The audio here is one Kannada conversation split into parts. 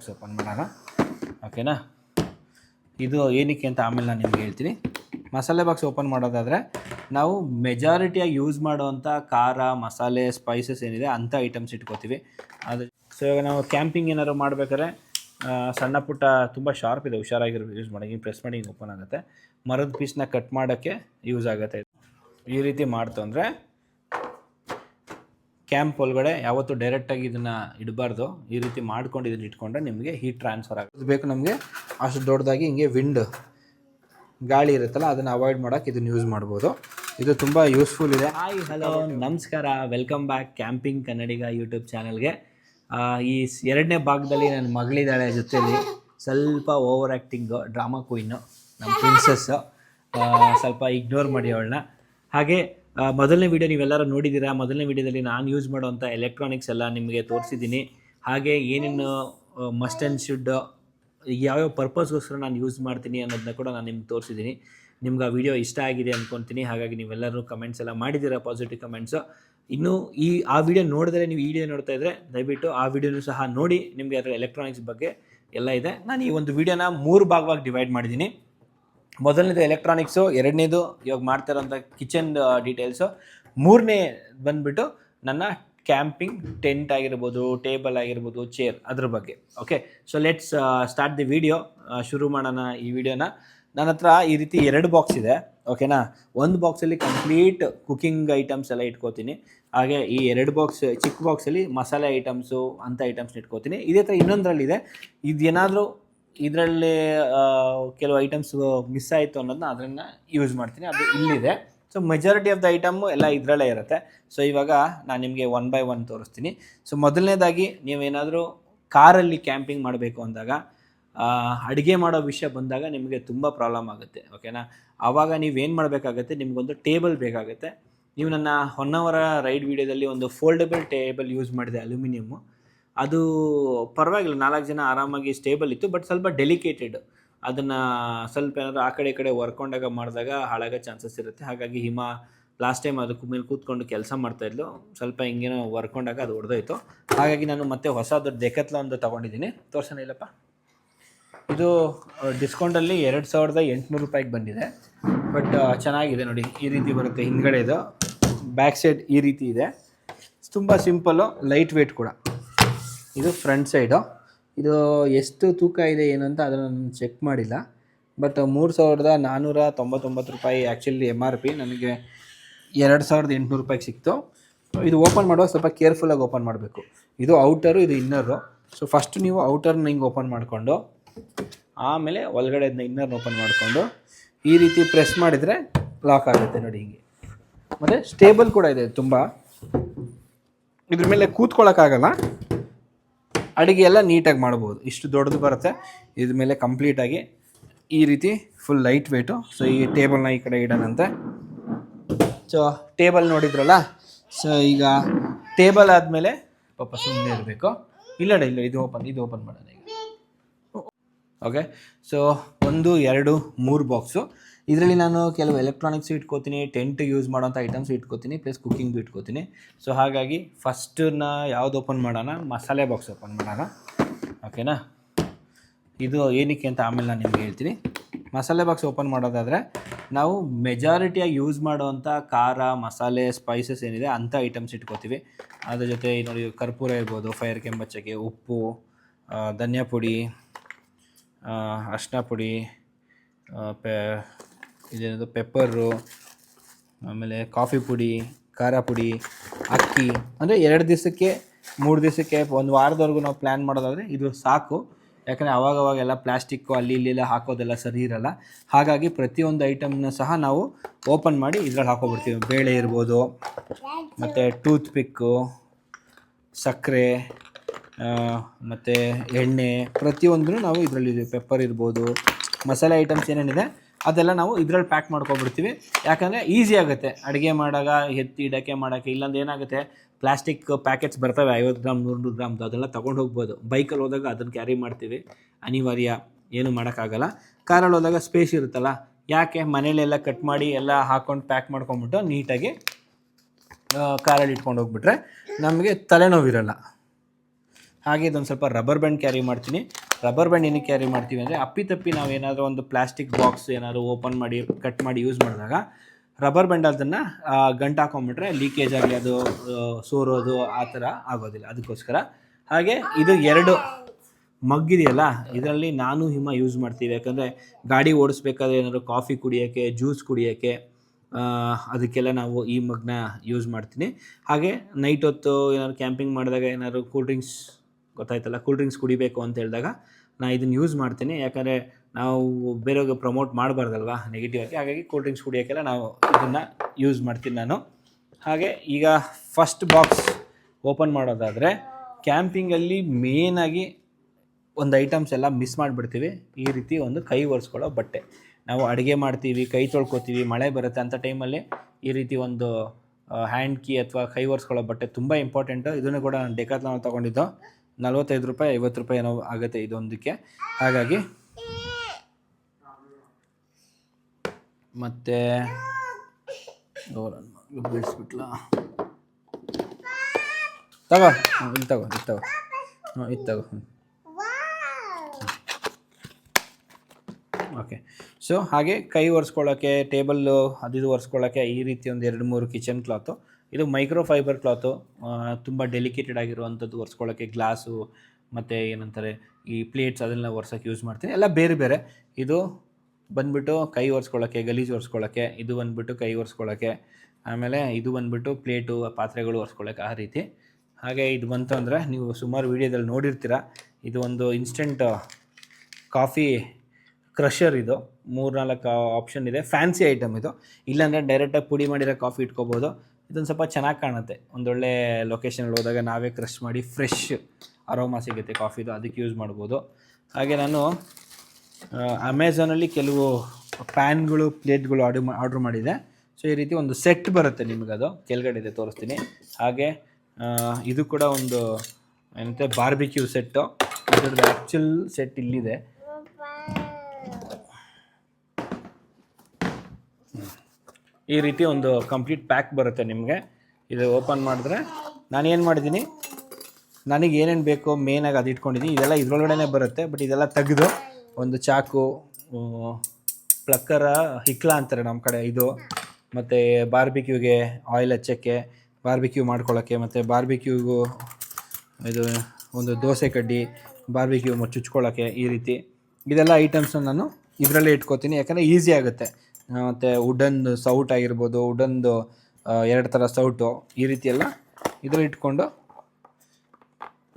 ಬಾಕ್ಸ್ ಓಪನ್ ಮಾಡೋಣ. ಓಕೆನಾ? ಇದು ಏನಕ್ಕೆ ಅಂತ ಆಮೇಲೆ ನಾನು ನಿಮ್ಗೆ ಹೇಳ್ತೀನಿ. ಮಸಾಲೆ ಬಾಕ್ಸ್ ಓಪನ್ ಮಾಡೋದಾದರೆ ನಾವು ಮೆಜಾರಿಟಿಯಾಗಿ ಯೂಸ್ ಮಾಡುವಂಥ ಖಾರ, ಮಸಾಲೆ, ಸ್ಪೈಸಸ್ ಏನಿದೆ ಅಂಥ ಐಟಮ್ಸ್ ಇಟ್ಕೋತೀವಿ. ಅದು ಸೊ, ಇವಾಗ ನಾವು ಕ್ಯಾಂಪಿಂಗ್ ಏನಾದ್ರು ಮಾಡಬೇಕಾದ್ರೆ ಸಣ್ಣ ಪುಟ್ಟ ತುಂಬ ಶಾರ್ಪ್ ಇದೆ ಹುಷಾರಾಗಿರೋ ಯೂಸ್ ಮಾಡಿ, ಹಿಂಗೆ ಪ್ರೆಸ್ ಮಾಡಿ ಹಿಂಗೆ ಓಪನ್ ಆಗುತ್ತೆ. ಮರದ ಪೀಸ್ನ ಕಟ್ ಮಾಡೋಕ್ಕೆ ಯೂಸ್ ಆಗುತ್ತೆ. ಈ ರೀತಿ ಮಾಡ್ತು ಅಂದರೆ ಕ್ಯಾಂಪ್ ಒಳಗಡೆ ಯಾವತ್ತೂ ಡೈರೆಕ್ಟಾಗಿ ಇದನ್ನು ಇಡಬಾರ್ದು. ಈ ರೀತಿ ಮಾಡ್ಕೊಂಡು ಇದನ್ನ ಇಟ್ಕೊಂಡ್ರೆ ನಿಮಗೆ ಹೀಟ್ ಟ್ರಾನ್ಸ್ಫರ್ ಆಗುತ್ತೆ. ಬೇಕು ನಮಗೆ, ಅಷ್ಟು ದೊಡ್ಡದಾಗಿ ಹಿಂಗೆ ವಿಂಡ್ ಗಾಳಿ ಇರುತ್ತಲ್ಲ, ಅದನ್ನು ಅವಾಯ್ಡ್ ಮಾಡೋಕೆ ಇದನ್ನು ಯೂಸ್ ಮಾಡ್ಬೋದು. ಇದು ತುಂಬ ಯೂಸ್ಫುಲ್ ಇದೆ. ಹಾಯ್ ಹಲೋ ನಮಸ್ಕಾರ. Welcome back camping Kannadiga YouTube ಚಾನಲ್ಗೆ ಈ ಎರಡನೇ ಭಾಗದಲ್ಲಿ ನನ್ನ ಮಗಳಿದ್ದಾಳೆ ಜೊತೆಯಲ್ಲಿ ಸ್ವಲ್ಪ ಓವರ್ ಆ್ಯಕ್ಟಿಂಗು ಡ್ರಾಮಾ ಕ್ವೀನು ನಮ್ಮ ಪ್ರಿನ್ಸಸ್ಸು ಸ್ವಲ್ಪ ಇಗ್ನೋರ್ ಮಾಡಿ ಅವಳನ್ನ. ಹಾಗೆ ಮೊದಲನೇ ವಿಡಿಯೋ ನೀವೆಲ್ಲರೂ ನೋಡಿದ್ದೀರಾ? ಮೊದಲನೇ ವಿಡಿಯೋದಲ್ಲಿ ನಾನು ಯೂಸ್ ಮಾಡುವಂಥ ಎಲೆಕ್ಟ್ರಾನಿಕ್ಸ್ ಎಲ್ಲ ನಿಮಗೆ ತೋರಿಸಿದ್ದೀನಿ. ಹಾಗೆ ಏನೇನು ಮಸ್ಟ್ ಆ್ಯಂಡ್ ಶುಡ್ ಯಾವ್ಯಾವ ಪರ್ಪಸ್ಗೋಸ್ಕರ ನಾನು ಯೂಸ್ ಮಾಡ್ತೀನಿ ಅನ್ನೋದನ್ನ ಕೂಡ ನಾನು ನಿಮ್ಗೆ ತೋರಿಸಿದ್ದೀನಿ. ನಿಮ್ಗೆ ಆ ವಿಡಿಯೋ ಇಷ್ಟ ಆಗಿದೆ ಅಂದ್ಕೊತೀನಿ ಹಾಗಾಗಿ ನೀವೆಲ್ಲರೂ ಕಮೆಂಟ್ಸ್ ಎಲ್ಲ ಮಾಡಿದ್ದೀರಾ? ಪಾಸಿಟಿವ್ ಕಮೆಂಟ್ಸು ಇನ್ನು ಈ, ಆ ವಿಡಿಯೋ ನೋಡಿದ್ರೆ ನೀವು ಈ ವಿಡಿಯೋ ನೋಡ್ತಾ ಇದ್ದರೆ ದಯವಿಟ್ಟು ಆ ವಿಡಿಯೋನು ಸಹ ನೋಡಿ. ನಿಮಗೆ ಅದರ ಎಲೆಕ್ಟ್ರಾನಿಕ್ಸ್ ಬಗ್ಗೆ ಎಲ್ಲ ಇದೆ. ನಾನು ಈ ಒಂದು ವಿಡಿಯೋನ ಮೂರು ಭಾಗವಾಗಿ ಡಿವೈಡ್ ಮಾಡಿದ್ದೀನಿ. ಮೊದಲನೇದು ಎಲೆಕ್ಟ್ರಾನಿಕ್ಸು ಎರಡನೇದು ಇವಾಗ ಮಾಡ್ತಿರೋಂಥ ಕಿಚನ್ ಡೀಟೇಲ್ಸು ಮೂರನೇ ಬಂದುಬಿಟ್ಟು ನನ್ನ ಕ್ಯಾಂಪಿಂಗ್ ಟೆಂಟ್ ಆಗಿರ್ಬೋದು ಟೇಬಲ್ ಆಗಿರ್ಬೋದು ಚೇರ್ ಅದ್ರ ಬಗ್ಗೆ okay so let's start the video ಶುರು ಮಾಡೋಣ ಈ ವಿಡಿಯೋನ ನನ್ನ ಹತ್ರ ಈ ರೀತಿ ಎರಡು ಬಾಕ್ಸ್ ಇದೆ ಓಕೆನಾ ಒಂದು ಬಾಕ್ಸಲ್ಲಿ ಕಂಪ್ಲೀಟ್ ಕುಕಿಂಗ್ ಐಟಮ್ಸ್ ಎಲ್ಲ ಇಟ್ಕೋತೀನಿ. ಹಾಗೆ ಈ ಎರಡು ಬಾಕ್ಸ್ ಚಿಕ್ಕ ಬಾಕ್ಸಲ್ಲಿ ಮಸಾಲೆ ಐಟಮ್ಸು ಅಂಥ ಐಟಮ್ಸ್ ಇಟ್ಕೋತೀನಿ. ಇದೇ ಥರ ಇನ್ನೊಂದರಲ್ಲಿದೆ. ಇದೇನಾದರೂ ಇದರಲ್ಲಿ ಕೆಲವು ಐಟಮ್ಸ್ ಮಿಸ್ ಆಯಿತು ಅನ್ನೋದನ್ನ ಅದನ್ನು ಯೂಸ್ ಮಾಡ್ತೀನಿ. ಅದು ಇಲ್ಲಿದೆ. So majority of the item ಎಲ್ಲ ಇದರಲ್ಲೇ ಇರುತ್ತೆ. ಸೊ ಇವಾಗ ನಾನು ನಿಮಗೆ ಒನ್ ಬೈ ಒನ್ ತೋರಿಸ್ತೀನಿ. ಸೊ ಮೊದಲನೇದಾಗಿ ನೀವೇನಾದರೂ ಕಾರಲ್ಲಿ ಕ್ಯಾಂಪಿಂಗ್ ಮಾಡಬೇಕು ಅಂದಾಗ ಅಡುಗೆ ಮಾಡೋ ವಿಷಯ ಬಂದಾಗ ನಿಮಗೆ ತುಂಬ ಪ್ರಾಬ್ಲಮ್ ಆಗುತ್ತೆ ಓಕೆನಾ ಆವಾಗ ನೀವೇನು ಮಾಡಬೇಕಾಗತ್ತೆ? ನಿಮಗೊಂದು ಟೇಬಲ್ ಬೇಕಾಗುತ್ತೆ. ನೀವು ನನ್ನ ಹೊನ್ನವರ ರೈಡ್ ವಿಡಿಯೋದಲ್ಲಿ ಒಂದು ಫೋಲ್ಡಬಲ್ ಟೇಬಲ್ ಯೂಸ್ ಮಾಡಿದೆ, ಅಲ್ಯೂಮಿನಿಯಮ್ಮು. ಅದು ಪರವಾಗಿಲ್ಲ, ನಾಲ್ಕು ಜನ ಆರಾಮಾಗಿ ಸ್ಟೇಬಲ್ ಇತ್ತು ಬಟ್ ಸ್ವಲ್ಪ ಡೆಲಿಕೇಟೆಡ್ ಅದನ್ನು ಸ್ವಲ್ಪ ಏನಾದರೂ ಆ ಕಡೆ ಈ ಕಡೆ ವರ್ಕೊಂಡಾಗ ಮಾಡಿದಾಗ ಹಾಳಾಗೋ ಚಾನ್ಸಸ್ ಇರುತ್ತೆ. ಹಾಗಾಗಿ ಹಿಮ ಲಾಸ್ಟ್ ಟೈಮ್ ಅದಕ್ಕೆ ಮೇಲೆ ಕೂತ್ಕೊಂಡು ಕೆಲಸ ಮಾಡ್ತಾಯಿದ್ಲು ಸ್ವಲ್ಪ ಹಿಂಗೇನೋ ವರ್ಕೊಂಡಾಗ ಅದು ಹೊಡೆದೋಯ್ತು ಹಾಗಾಗಿ ನಾನು ಮತ್ತೆ ಹೊಸದು ಡೆಕತ್ಲ ಒಂದು ತೊಗೊಂಡಿದ್ದೀನಿ. ತೋರ್ಸೋಣ ಇಲ್ಲಪ್ಪ. ಇದು ಡಿಸ್ಕೌಂಟಲ್ಲಿ ಎರಡು ಸಾವಿರದ ಎಂಟುನೂರು ರೂಪಾಯಿಗೆ ಬಂದಿದೆ. ಬಟ್ ಚೆನ್ನಾಗಿದೆ ನೋಡಿ. ಈ ರೀತಿ ಬರುತ್ತೆ ಹಿಂದ್ಗಡೆ ಇದು ಬ್ಯಾಕ್ ಸೈಡ್ ಈ ರೀತಿ ಇದೆ. ತುಂಬ ಸಿಂಪಲ್ಲು ಲೈಟ್ ವೇಟ್ ಕೂಡ. ಇದು ಫ್ರಂಟ್ ಸೈಡು ಇದು ಎಷ್ಟು ತೂಕ ಇದೆ ಏನು ಅಂತ ಅದನ್ನು ನಾನು ಚೆಕ್ ಮಾಡಿಲ್ಲ. ಬಟ್ ಮೂರು ಸಾವಿರದ ನಾನ್ನೂರ ತೊಂಬತ್ತೊಂಬತ್ತು ರೂಪಾಯಿ ಆ್ಯಕ್ಚುಲಿ ಎಂ ಆರ್ ಪಿ ನನಗೆ ಎರಡು ಸಾವಿರದ ಎಂಟುನೂರು ರೂಪಾಯಿಗೆ ಸಿಕ್ತು. ಇದು ಓಪನ್ ಮಾಡುವಾಗ ಸ್ವಲ್ಪ ಕೇರ್ಫುಲ್ಲಾಗಿ ಓಪನ್ ಮಾಡಬೇಕು. ಇದು ಔಟರು ಇದು ಇನ್ನರು ಸೊ ಫಸ್ಟ್ ನೀವು ಔಟರ್ನ ಹಿಂಗೆ ಓಪನ್ ಮಾಡಿಕೊಂಡು, ಆಮೇಲೆ ಒಳಗಡೆ ಇನ್ನರ್ನ ಓಪನ್ ಮಾಡಿಕೊಂಡು, ಈ ರೀತಿ ಪ್ರೆಸ್ ಮಾಡಿದರೆ ಲಾಕ್ ಆಗುತ್ತೆ ನೋಡಿ ಹಿಂಗೆ. ಮತ್ತು ಸ್ಟೇಬಲ್ ಕೂಡ ಇದೆ ತುಂಬ. ಇದ್ರ ಮೇಲೆ ಕೂತ್ಕೊಳ್ಳೋಕ್ಕಾಗಲ್ಲ ಅಡುಗೆ ಎಲ್ಲ ನೀಟಾಗಿ ಮಾಡ್ಬೋದು. ಇಷ್ಟು ದೊಡ್ಡದು ಬರುತ್ತೆ. ಇದ್ರ ಮೇಲೆ ಕಂಪ್ಲೀಟಾಗಿ ಈ ರೀತಿ ಫುಲ್ ಲೈಟ್ ವೇಟು ಸೊ ಈ ಟೇಬಲ್ನ ಈ ಕಡೆ ಇಡೋಣಂತೆ. ಸೊ ಟೇಬಲ್ ನೋಡಿದ್ರಲ್ಲ? ಸೊ ಈಗ ಟೇಬಲ್ ಆದಮೇಲೆ ಪಾಪ ಸುಮ್ಮನೆ ಇರಬೇಕು. ಇಲ್ಲ ಇಲ್ಲ, ಇದು ಓಪನ್ ಇದು ಓಪನ್ ಮಾಡೋಣ ಈಗ. ಓಕೆ ಸೊ ಒಂದು, ಎರಡು, ಮೂರು ಬಾಕ್ಸು ಇದರಲ್ಲಿ ನಾನು ಕೆಲವು ಎಲೆಕ್ಟ್ರಾನಿಕ್ಸ್ ಇಟ್ಕೋತೀನಿ ಟೆಂಟ್ ಯೂಸ್ ಮಾಡೋಂಥ ಐಟಮ್ಸ್ ಇಟ್ಕೋತೀನಿ ಪ್ಲಸ್ ಕುಕ್ಕಿಂಗ್ದು ಇಟ್ಕೋತೀನಿ. ಸೊ ಹಾಗಾಗಿ ಫಸ್ಟನ್ನ ಯಾವ್ದು ಓಪನ್ ಮಾಡೋಣ? ಮಸಾಲೆ ಬಾಕ್ಸ್ ಓಪನ್ ಮಾಡೋಣ. ಓಕೆನಾ ಇದು ಏನಕ್ಕೆ ಅಂತ ಆಮೇಲೆ ನಾನು ನಿಮ್ಗೆ ಹೇಳ್ತೀನಿ. ಮಸಾಲೆ ಬಾಕ್ಸ್ ಓಪನ್ ಮಾಡೋದಾದರೆ ನಾವು ಮೆಜಾರಿಟಿಯಾಗಿ ಯೂಸ್ ಮಾಡುವಂಥ ಖಾರ, ಮಸಾಲೆ ಸ್ಪೈಸಸ್ ಏನಿದೆ ಅಂಥ ಐಟಮ್ಸ್ ಇಟ್ಕೋತೀವಿ. ಅದ್ರ ಜೊತೆ ನೋಡಿ ಕರ್ಪೂರ ಇರ್ಬೋದು ಫೈರ್ ಕೆಂಬಚ್ಚಗೆ ಉಪ್ಪು ಧನಿಯಾ ಪುಡಿ ಅರ್ಶಿನ ಪುಡಿ ಇದೇನದು ಪೆಪ್ಪರು ಆಮೇಲೆ ಕಾಫಿ ಪುಡಿ, ಖಾರ ಪುಡಿ, ಅಕ್ಕಿ. ಅಂದರೆ ಎರಡು ದಿವಸಕ್ಕೆ, ಮೂರು ದಿವಸಕ್ಕೆ ಒಂದು ವಾರದವರೆಗೂ ನಾವು ಪ್ಲ್ಯಾನ್ ಮಾಡೋದಾದರೆ ಇದು ಸಾಕು. ಯಾಕಂದರೆ ಅವಾಗವಾಗೆಲ್ಲ ಪ್ಲಾಸ್ಟಿಕ್ಕು ಅಲ್ಲಿ ಇಲ್ಲಿ ಎಲ್ಲ ಹಾಕೋದೆಲ್ಲ ಸರಿ ಇರಲ್ಲ. ಹಾಗಾಗಿ ಪ್ರತಿಯೊಂದು ಐಟಮ್ನ ಸಹ ನಾವು ಓಪನ್ ಮಾಡಿ ಇದ್ರಲ್ಲಿ ಹಾಕೋಬಿಡ್ತೀವಿ. ಬೇಳೆ ಇರ್ಬೋದು, ಮತ್ತು ಟೂತ್ ಪಿಕ್ಕು ಸಕ್ಕರೆ ಮತ್ತು ಎಣ್ಣೆ, ಪ್ರತಿಯೊಂದನ್ನು ನಾವು ಇದರಲ್ಲಿ ಪೆಪ್ಪರ್ ಇರ್ಬೋದು, ಮಸಾಲೆ ಐಟಮ್ಸ್ ಏನೇನಿದೆ ಅದೆಲ್ಲ ನಾವು ಇದ್ರಲ್ಲಿ ಪ್ಯಾಕ್ ಮಾಡ್ಕೊಬಿಡ್ತೀವಿ ಯಾಕಂದರೆ ಈಸಿ ಆಗುತ್ತೆ. ಅಡುಗೆ ಮಾಡಾಗ, ಎತ್ತಿ ಇಡೋಕ್ಕೆ ಮಾಡೋಕ್ಕೆ ಇಲ್ಲಾಂದ್ರೆ ಏನಾಗುತ್ತೆ? ಪ್ಲಾಸ್ಟಿಕ್ ಪ್ಯಾಕೆಟ್ಸ್ ಬರ್ತವೆ, ಐವತ್ತು ಗ್ರಾಮ್ ನೂರು ಗ್ರಾಮ್ದು ಅದೆಲ್ಲ ತೊಗೊಂಡು ಹೋಗ್ಬೋದು. ಬೈಕಲ್ಲಿ ಹೋದಾಗ ಅದನ್ನು ಕ್ಯಾರಿ ಮಾಡ್ತೀವಿ. ಅನಿವಾರ್ಯ, ಏನು ಮಾಡೋಕ್ಕಾಗಲ್ಲ. ಕಾರಲ್ಲಿ ಹೋದಾಗ ಸ್ಪೇಸ್ ಇರುತ್ತಲ್ಲ. ಯಾಕೆ? ಮನೇಲೆಲ್ಲ ಕಟ್ ಮಾಡಿ, ಎಲ್ಲ ಹಾಕ್ಕೊಂಡು ಪ್ಯಾಕ್ ಮಾಡ್ಕೊಂಬಿಟ್ಟು ನೀಟಾಗಿ ಕಾರಲ್ಲಿ ಇಟ್ಕೊಂಡು ಹೋಗ್ಬಿಟ್ರೆ ನಮಗೆ ತಲೆನೋವಿರಲ್ಲ. ಹಾಗೆ ಇದೊಂದು ಸ್ವಲ್ಪ ರಬ್ಬರ್ ಬ್ಯಾಂಡ್ ಕ್ಯಾರಿ ಮಾಡ್ತೀನಿ. ರಬ್ಬರ್ ಬ್ಯಾಂಡ್ ಏನಕ್ಕೆ ಕ್ಯಾರಿ ಮಾಡ್ತೀವಿ ಅಂದರೆ ಅಪ್ಪಿತಪ್ಪಿ ನಾವು ಏನಾದರೂ ಒಂದು ಪ್ಲಾಸ್ಟಿಕ್ ಬಾಕ್ಸ್ ಏನಾದರೂ ಓಪನ್ ಮಾಡಿ ಕಟ್ ಮಾಡಿ ಯೂಸ್ ಮಾಡಿದಾಗ ರಬ್ಬರ್ ಬ್ಯಾಂಡ್ ಅದನ್ನು ಗಂಟು ಹಾಕೊಂಡ್ಬಿಟ್ರೆ ಲೀಕೇಜ್ ಆಗಲಿ ಅದು ಸೋರೋದು ಆ ಥರ ಆಗೋದಿಲ್ಲ. ಅದಕ್ಕೋಸ್ಕರ. ಹಾಗೆ ಇದು ಎರಡು ಮಗ್ಗಿದೆಯಲ್ಲ, ಇದರಲ್ಲಿ ನಾನು ಹಿಮ ಯೂಸ್ ಮಾಡ್ತೀವಿ. ಯಾಕಂದರೆ ಗಾಡಿ ಓಡಿಸ್ಬೇಕಾದ್ರೆ ಏನಾದರೂ ಕಾಫಿ ಕುಡಿಯೋಕ್ಕೆ ಜ್ಯೂಸ್ ಕುಡಿಯೋಕ್ಕೆ ಅದಕ್ಕೆಲ್ಲ ನಾವು ಈ ಮಗ್ನ ಯೂಸ್ ಮಾಡ್ತೀನಿ. ಹಾಗೆ ನೈಟ್ ಹೊತ್ತು ಏನಾದ್ರು ಕ್ಯಾಂಪಿಂಗ್ ಮಾಡಿದಾಗ ಏನಾದ್ರು ಕೂಲ್ ಡ್ರಿಂಕ್ಸ್ ಗೊತ್ತಾಯ್ತಲ್ಲ ಕೂಲ್ ಡ್ರಿಂಕ್ಸ್ ಕುಡಿಬೇಕು ಅಂತ ಹೇಳಿದಾಗ ನಾನು ಇದನ್ನು ಯೂಸ್ ಮಾಡ್ತೀನಿ. ಯಾಕಂದರೆ ನಾವು ಬೇರೆಯವ್ರಿಗೆ ಪ್ರಮೋಟ್ ಮಾಡಬಾರ್ದಲ್ವಾ ನೆಗೆಟಿವ್ ಆಗಿ, ಹಾಗಾಗಿ ಕೂಲ್ ಡ್ರಿಂಕ್ಸ್ ಕುಡಿಯೋಕ್ಕೆಲ್ಲ ನಾವು ಇದನ್ನು ಯೂಸ್ ಮಾಡ್ತೀನಿ ನಾನು. ಹಾಗೆ ಈಗ ಫಸ್ಟ್ ಬಾಕ್ಸ್ ಓಪನ್ ಮಾಡೋದಾದರೆ ಕ್ಯಾಂಪಿಂಗಲ್ಲಿ ಮೇನಾಗಿ ಒಂದು ಐಟಮ್ಸ್ ಎಲ್ಲ ಮಿಸ್ ಮಾಡಿಬಿಡ್ತೀವಿ. ಈ ರೀತಿ ಒಂದು ಕೈ ಒರೆಸ್ಕೊಳ್ಳೋ ಬಟ್ಟೆ. ನಾವು ಅಡುಗೆ ಮಾಡ್ತೀವಿ, ಕೈ ತೊಳ್ಕೊತೀವಿ, ಮಳೆ ಬರುತ್ತೆ ಅಂಥ ಟೈಮಲ್ಲಿ ಈ ರೀತಿ ಒಂದು ಹ್ಯಾಂಡ್ ಕೀ ಅಥವಾ ಕೈ ಒರೆಸ್ಕೊಳ್ಳೋ ಬಟ್ಟೆ ತುಂಬ ಇಂಪಾರ್ಟೆಂಟು ಇದನ್ನು ಕೂಡ ನಾನು ಡೆಕಾತ್ಲಾನ್ ತೊಗೊಂಡಿದ್ದು. ನಲ್ವತ್ತೈದು ರೂಪಾಯಿ, ಐವತ್ತು ರೂಪಾಯಿ ಏನೋ ಆಗುತ್ತೆ ಇದೊಂದಕ್ಕೆ. ಹಾಗಾಗಿ ಮತ್ತು ಬಿಡಿಸ್ಬಿಟ್ಲ? ತಗೋ ಇಲ್ಲಿ ತಗೋ ಇಲ್ಲಿ ತಗೋ. ಹ್ಞೂ ಇದು ತಗೋ ಓಕೆ. ಸೊ, ಹಾಗೆ ಕೈ ಒರೆಸ್ಕೊಳ್ಳೋಕ್ಕೆ ಟೇಬಲ್ಲು ಅದು ಇದು ಒರೆಸ್ಕೊಳ್ಳೋಕ್ಕೆ ಈ ರೀತಿ ಒಂದು ಎರಡು ಮೂರು ಕಿಚನ್ ಕ್ಲಾತು. ಇದು ಮೈಕ್ರೋ ಫೈಬರ್ ಕ್ಲಾತು ತುಂಬ ಡೆಲಿಕೇಟೆಡ್ ಆಗಿರುವಂಥದ್ದು ಒರೆಸ್ಕೊಳ್ಳೋಕ್ಕೆ ಗ್ಲಾಸು, ಮತ್ತು ಏನಂತಾರೆ, ಈ ಪ್ಲೇಟ್ಸ್ ಅದನ್ನೆಲ್ಲ ಒರೆಸೋಕ್ಕೆ ಯೂಸ್ ಮಾಡ್ತೀನಿ. ಎಲ್ಲ ಬೇರೆ ಬೇರೆ. ಇದು ಬಂದ್ಬಿಟ್ಟು ಕೈ ಒರೆಸ್ಕೊಳ್ಳೋಕ್ಕೆ ಗಲೀಜು ಒರೆಸ್ಕೊಳ್ಳೋಕ್ಕೆ ಇದು ಬಂದ್ಬಿಟ್ಟು ಕೈ ಒರೆಸ್ಕೊಳ್ಳೋಕ್ಕೆ ಆಮೇಲೆ ಇದು ಬಂದ್ಬಿಟ್ಟು ಪ್ಲೇಟು ಪಾತ್ರೆಗಳು ಒರೆಸ್ಕೊಳ್ಳೋಕ್ಕೆ ಆ ರೀತಿ. ಹಾಗೆ ಇದು ಬಂತು ಅಂದರೆ ನೀವು ಸುಮಾರು ವೀಡಿಯೋದಲ್ಲಿ ನೋಡಿರ್ತೀರ, ಇದು ಒಂದು ಇನ್ಸ್ಟೆಂಟ್ ಕಾಫಿ ಕ್ರಷರ್ ಇದು. ಮೂರು ನಾಲ್ಕು ಆಪ್ಷನ್ ಇದೆ. ಫ್ಯಾನ್ಸಿ ಐಟಮ್ ಇದು. ಇಲ್ಲಾಂದರೆ ಡೈರೆಕ್ಟಾಗಿ ಪುಡಿ ಮಾಡಿರೋ ಕಾಫಿ ಇಟ್ಕೋಬೋದು. ಇದೊಂದು ಸ್ವಲ್ಪ ಚೆನ್ನಾಗಿ ಕಾಣುತ್ತೆ. ಒಂದೊಳ್ಳೆ ಲೊಕೇಶನಲ್ಲಿ ಹೋದಾಗ ನಾವೇ ಕ್ರಶ್ ಮಾಡಿ ಫ್ರೆಶ್ ಅರೋಮಾ ಸಿಗುತ್ತೆ ಕಾಫಿದು ಅದಕ್ಕೆ ಯೂಸ್ ಮಾಡ್ಬೋದು. ಹಾಗೆ ನಾನು ಅಮೆಝಾನಲ್ಲಿ ಕೆಲವು ಪ್ಯಾನ್ಗಳು ಪ್ಲೇಟ್ಗಳು ಆರ್ಡರ್ ಆರ್ಡ್ರ್ ಮಾಡಿದೆ. ಸೊ ಈ ರೀತಿ ಒಂದು ಸೆಟ್ ಬರುತ್ತೆ ನಿಮಗದು ಕೆಳಗಡೆ ಇದೆ, ತೋರಿಸ್ತೀನಿ. ಹಾಗೆ ಇದು ಕೂಡ ಒಂದು, ಏನಂತೆ ಬಾರ್ಬಿಕ್ಯೂ ಸೆಟ್ಟು ಇದ್ರದ್ದು ಆ್ಯಕ್ಚುಲ್ ಸೆಟ್ ಇಲ್ಲಿದೆ. ಈ ರೀತಿ ಒಂದು ಕಂಪ್ಲೀಟ್ ಪ್ಯಾಕ್ ಬರುತ್ತೆ ನಿಮಗೆ. ಇದು ಓಪನ್ ಮಾಡಿದ್ರೆ ನಾನು ಏನು ಮಾಡಿದ್ದೀನಿ? ನನಗೆ ಏನೇನು ಬೇಕೋ ಮೇನಾಗಿ ಅದು ಇಟ್ಕೊಂಡಿದ್ದೀನಿ. ಇದೆಲ್ಲ ಇದ್ರೊಳಗಡೆ ಬರುತ್ತೆ ಬಟ್ ಇದೆಲ್ಲ ತೆಗೆದು ಒಂದು ಚಾಕು ಪ್ಲಕ್ಕರ ಹಿಕ್ಲಾ ಅಂತಾರೆ ನಮ್ಮ ಕಡೆ ಇದು. ಮತ್ತು ಬಾರ್ಬಿಕ್ಯೂಗೆ ಆಯಿಲ್ ಹಚ್ಚಕ್ಕೆ ಬಾರ್ಬಿಕ್ಯೂ ಮಾಡ್ಕೊಳ್ಳೋಕ್ಕೆ ಮತ್ತು ಬಾರ್ಬಿಕ್ಯೂಗೂ ಇದು ಒಂದು ದೋಸೆ ಕಡ್ಡಿ ಬಾರ್ಬಿಕ್ಯೂ ಚುಚ್ಕೊಳ್ಳೋಕ್ಕೆ ಈ ರೀತಿ. ಇದೆಲ್ಲ ಐಟಮ್ಸನ್ನು ನಾನು ಇದರಲ್ಲೇ ಇಟ್ಕೋತೀನಿ, ಯಾಕಂದರೆ ಈಸಿ ಆಗುತ್ತೆ. ಮತ್ತು ವುಡನ್ ಸೌಟ್ ಆಗಿರ್ಬೋದು ವುಡನ್ದು ಎರಡು ಥರ ಸೌಟು ಈ ರೀತಿ ಎಲ್ಲ ಇದರಲ್ಲಿ ಇಟ್ಕೊಂಡು